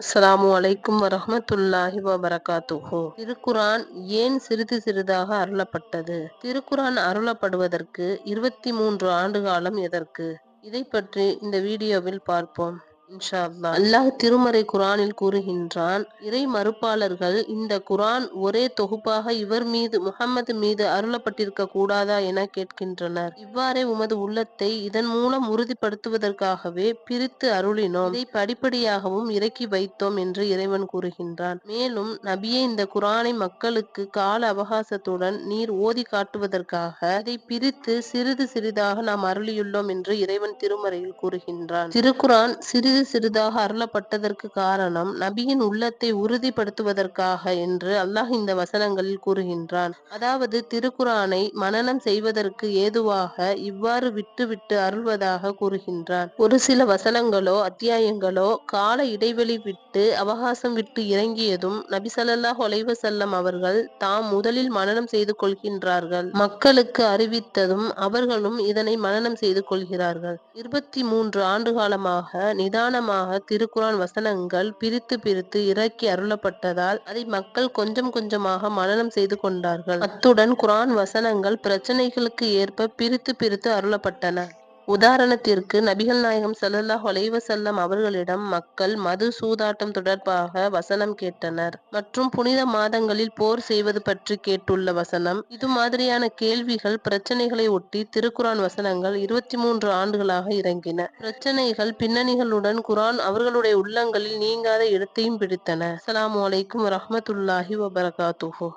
அஸ்லாம் அலைக்கும் வரமத்துல்லாஹி வபரகாத்துஹோ. திருக்குரான் ஏன் சிறிது சிறிதாக அருளப்பட்டது? திருக்குரான் அருளப்படுவதற்கு இருபத்தி மூன்று ஆண்டு காலம் எதற்கு? இதை பற்றி இந்த வீடியோவில் பார்ப்போம். இன்ஷா அல்லாஹ் அல்லாஹ் திருமறை குரானில் கூறுகின்றான் இறை மறுப்பாளர்கள் இந்த குரான் ஒரே தொகுப்பாக இவர் மீது முகம்மது மீது அருளப்பட்டிருக்க கூடாதா என கேட்கின்றனர். இவ்வாறே உமது உள்ளத்தை இதன் மூலம் உறுதிப்படுத்துவதற்காகவே பிரித்து அருளினோம். இதை படிப்படியாகவும் இறக்கி வைத்தோம் என்று இறைவன் கூறுகின்றான். மேலும் நபியே இந்த குரானை மக்களுக்கு கால அவகாசத்துடன் நீர் ஓதி காட்டுவதற்காக இதை பிரித்து சிறிது சிறிதாக நாம் அருளியுள்ளோம் என்று இறைவன் திருமறையில் கூறுகின்றான். திருக்குரான் சிறிது சிறிதாக அருளப்பட்டதற்கு காரணம் நபியின் உள்ளத்தை உறுதிப்படுத்துவதற்காக என்று அல்லாஹ் இந்த வசனங்களில் கூறுகின்றான். அதாவது திருக்குரானை மனநம் செய்வதற்கு ஏதுவாக இவ்வாறு விட்டுவிட்டு அருள்வதாக கூறுகின்றான். ஒரு சில வசனங்களோ அத்தியாயங்களோ கால இடைவெளி விட்டு அவகாசம் விட்டு இறங்கியதும் நபி ஸல்லல்லாஹு அலைஹி அவர்கள் தாம் முதலில் மனநம் செய்து கொள்கின்றார்கள். மக்களுக்கு அறிவித்ததும் அவர்களும் இதனை மனநம் செய்து கொள்கிறார்கள். இருபத்தி மூன்று ஆண்டு காலமாக நிதா நிதானமாக திருக்குரான் வசனங்கள் பிரித்து பிரித்து இறக்கி அருளப்பட்டதால் அதை மக்கள் கொஞ்சம் கொஞ்சமாக மனநம் செய்து கொண்டார்கள். அத்துடன் குரான் வசனங்கள் பிரச்சனைகளுக்கு ஏற்ப பிரித்து பிரித்து அருளப்பட்டன. உதாரணத்திற்கு நபிகள் நாயகம் ஸல்லல்லாஹு ஒலைவ செல்லம் அவர்களிடம் மக்கள் மது சூதாட்டம் தொடர்பாக வசனம் கேட்டனர். மற்றும் புனித மாதங்களில் போர் செய்வது பற்றி கேட்டுள்ள வசனம் இது மாதிரியான கேள்விகள் பிரச்சனைகளை ஒட்டி திருக்குரான் வசனங்கள் இருபத்தி மூன்று ஆண்டுகளாக இறங்கின. பிரச்சனைகள் பின்னணிகளுடன் குரான் அவர்களுடைய உள்ளங்களில் நீங்காத இடத்தையும் பிடித்தன. அஸ்ஸலாமு அலைக்கும் ரஹமத்துல்லாஹி வபரகாத்துஹோ.